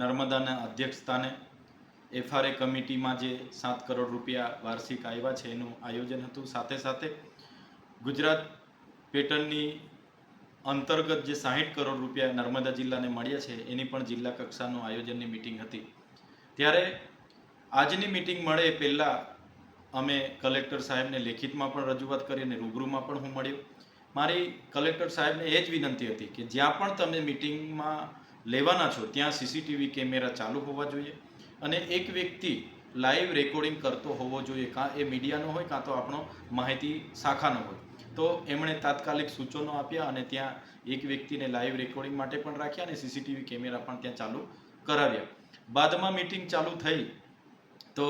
નર્મદાના અધ્યક્ષ સ્થાને એફઆરએ કમિટીમાં જે સાત કરોડ રૂપિયા વાર્ષિક આવ્યા છે, એનું આયોજન હતું. સાથે સાથે ગુજરાત પેટર્નની અંતર્ગત જે સાહીઠ કરોડ રૂપિયા નર્મદા જિલ્લાને મળ્યા છે, એની પણ જિલ્લા કક્ષાનું આયોજનની મિટિંગ હતી. ત્યારે આજની મિટિંગ મળે એ પહેલાં અમે કલેક્ટર સાહેબને લેખિતમાં પણ રજૂઆત કરી અને રૂબરૂમાં પણ હું મળ્યો. મારી કલેક્ટર સાહેબને એ જ વિનંતી હતી કે જ્યાં પણ તમે મિટિંગમાં લેવાના છો, ત્યાં સીસીટીવી કેમેરા ચાલુ હોવા જોઈએ અને એક વ્યક્તિ લાઈવ રેકોર્ડિંગ કરતો હોવો જોઈએ, કાં એ મીડિયાનો હોય, કાં તો આપણો માહિતી શાખાનો હોય. તો એમણે તાત્કાલિક સૂચનો આપ્યા અને ત્યાં એક વ્યક્તિને લાઈવ રેકોર્ડિંગ માટે પણ રાખ્યા અને સીસીટીવી કેમેરા પણ ત્યાં ચાલુ કરાવ્યા. બાદમાં મિટિંગ ચાલુ થઈ તો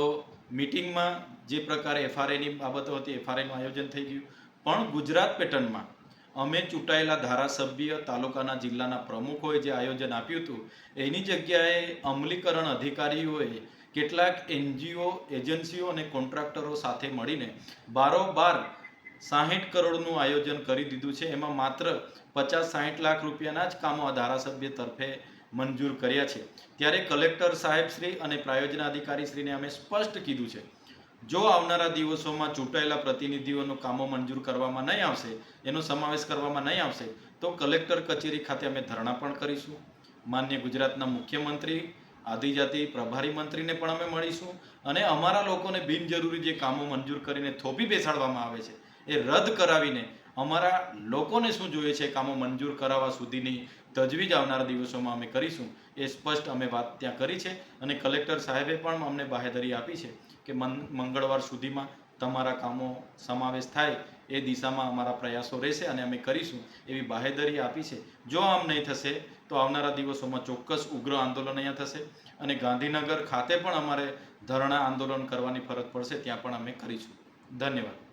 મિટિંગમાં જે પ્રકારે એફઆરઆઈની બાબતો હતી એફઆરઆઈનું આયોજન થઈ ગયું. પણ ગુજરાત પેટર્નમાં અમે ચૂંટાયેલા ધારાસભ્ય તાલુકાના જિલ્લાના પ્રમુખોએ જે આયોજન આપ્યું હતું, એની જગ્યાએ અમલીકરણ અધિકારીઓએ કેટલાક એનજીઓ, એજન્સીઓ અને કોન્ટ્રાક્ટરો સાથે મળીને બારોબાર સાહીઠ કરોડનું આયોજન કરી દીધું છે. એમાં માત્ર પચાસ સાહીઠ લાખ રૂપિયાના જ કામો આ ધારાસભ્ય તરફે મંજૂર કર્યા છે. ત્યારે કલેક્ટર સાહેબશ્રી અને પ્રાયોજન અધિકારીશ્રીને અમે સ્પષ્ટ કીધું છે જો આવનારા દિવસોમાં ચૂંટાયેલા પ્રતિનિધિઓનું કામો મંજૂર કરવામાં નહીં આવશે, એનો સમાવેશ કરવામાં નહીં આવશે, તો કલેક્ટર કચેરી ખાતે અમે ધરણા પણ કરીશું. માન્ય ગુજરાતના મુખ્યમંત્રી, આદિજાતિ, પ્રભારી મંત્રીને પણ અમે મળીશું અને અમારા લોકોને બિનજરૂરી જે કામો મંજૂર કરીને થોપી બેસાડવામાં આવે છે, એ રદ કરાવીને અમારા લોકોને શું જોઈએ છે કામો મંજૂર કરાવવા સુધીની તજવીજ આવનારા દિવસોમાં અમે કરીશું એ સ્પષ્ટ અમે વાત ત્યાં કરી છે અને કલેક્ટર સાહેબે પણ અમને બાહેધરી આપી છે કે મંગળવાર સુધીમાં તમારા કામો સમાવેશ થાય એ દિશામાં અમારા પ્રયાસો રહેશે અને અમે કરીશું એવી બાહેધરી આપી છે. જો આમ નહીં થશે, તો આવનારા દિવસોમાં ચોક્કસ ઉગ્ર આંદોલન અહીંયા થશે અને ગાંધીનગર ખાતે પણ અમારે ધરણા આંદોલન કરવાની ફરજ પડશે, ત્યાં પણ અમે કરીશું. ધન્યવાદ.